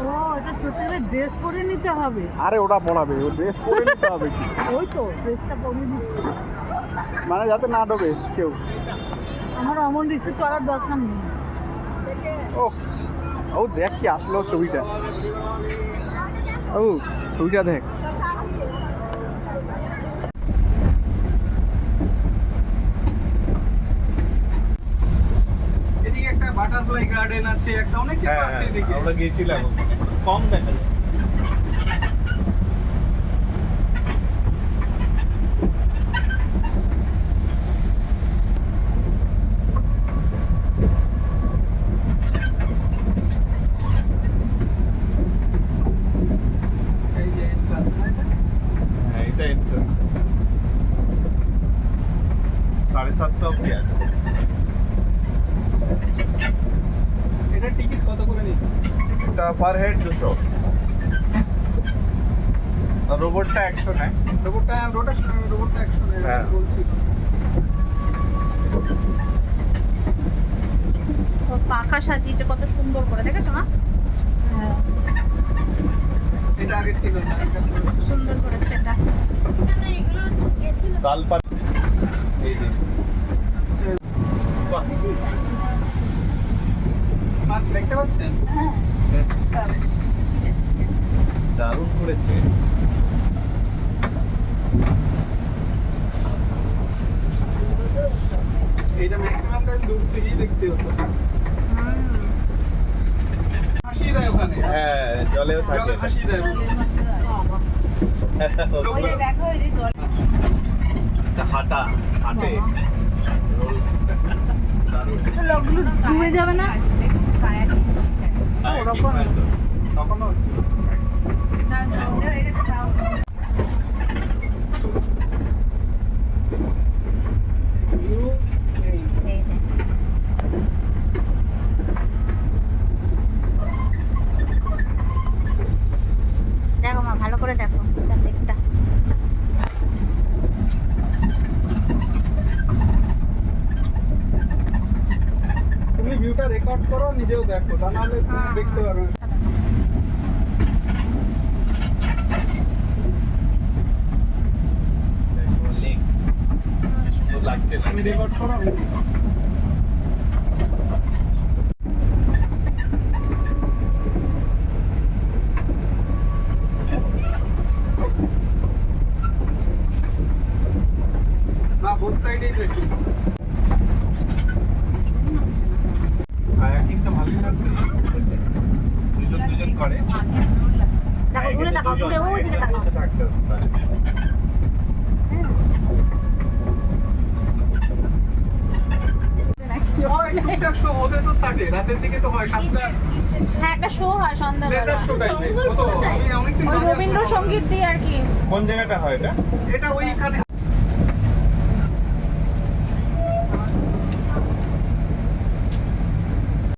ওটা এটা ড্রেস পরে নিতে হবে। আরে ওটা পড়াবে ও ড্রেস পরে নিতে হবে কি? ওই তো ড্রেসটা পরে নিচ্ছি। মানে যাতে না ডোবে কেউ। আমার অমন রিসে চড়ার দরকার নেই। ও ও দেখ কি আসলো ছবিটা। ও ছবিটা দেখ এদিকে একটা বাটারফ্লাই গার্ডেন আছে একটা অনেক কিছু হ্যাঁ আছে এদিকে আমরা গিয়েছিলাম। কম দেখা যায়। এই যে entrance, হ্যাঁ সাড়ে সাতটা অবধি আছে। এটা টিকিট কত করে নিচ্ছে? এটা পার হেড দুশো। আর রোবটটা একশো নেয়। রোবটটা রোবটটা রোবটটা একশো নেয়, হ্যাঁ। বলছিল ও পাখা সাজিয়েছে কত সুন্দর করে দেখেছ না হ্যাঁ। এটা আগে ছিল সুন্দর করেছে এটা। তাল মাছ দেখতে পাচ্ছেন? দারুণ করেছে। এইটা ম্যাক্সিমাম টাইম দূর থেকেই দেখতে হতো। হাসি দেয় ওখানে। হ্যাঁ জলেও থাকে জলে হাসি দেয় দেখো ওই যে জল হাঁটা হাঁটে। ডুবে যাবে না? เราเราก็เราก็มาเราเดินกระเป๋า রেকর্ড করো নিজেও দেখো তা নাহলে তুমি হ্যাঁ। দেখতে পারবে লাগছে রেকর্ড করো আমি না বোথ সাইডেই দেখি কায়াকিংটা ভালোই লাগছে দুজন দুজন করে দেখো ঘুরে দেখো ঘুরে ওই দিকে দেখো বসে থাকতে হবে। হয় টুকটাক show ওদের তো থাকে রাতের দিকে তো হয় সাতটা হ্যাঁ একটা শো হয় সন্ধ্যাবেলা অনেকদিন ওই আগে রবীন্দ্রসঙ্গীত দিয়ে আর কি। কোন জায়গাটা হয় এটা? এটা ওইখানে।